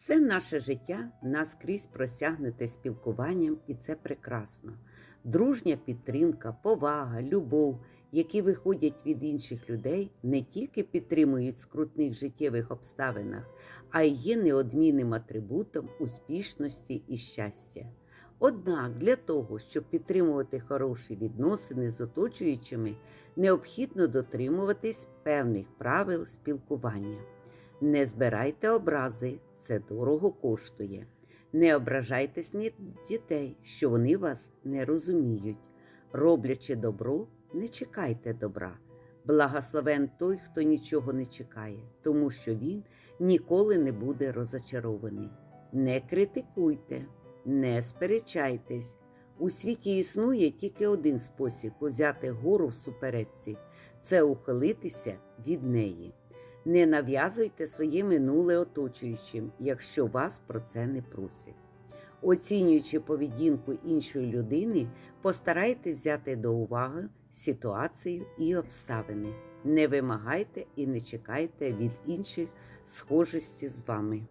Все наше життя наскрізь просягнуте спілкуванням, і це прекрасно. Дружня підтримка, повага, любов, які виходять від інших людей, не тільки підтримують в скрутних життєвих обставинах, а й є неодмінним атрибутом успішності і щастя. Однак для того, щоб підтримувати хороші відносини з оточуючими, необхідно дотримуватись певних правил спілкування. Не збирайте образи, це дорого коштує. Не ображайтесь на дітей, що вони вас не розуміють. Роблячи добро, не чекайте добра. Благословен той, хто нічого не чекає, тому що він ніколи не буде розочарований. Не критикуйте, не сперечайтесь. У світі існує тільки один спосіб узяти гору в суперечці це ухилитися від неї. Не нав'язуйте своє минуле оточуючим, якщо вас про це не просять. Оцінюючи поведінку іншої людини, постарайтесь взяти до уваги ситуацію і обставини. Не вимагайте і не чекайте від інших схожості з вами.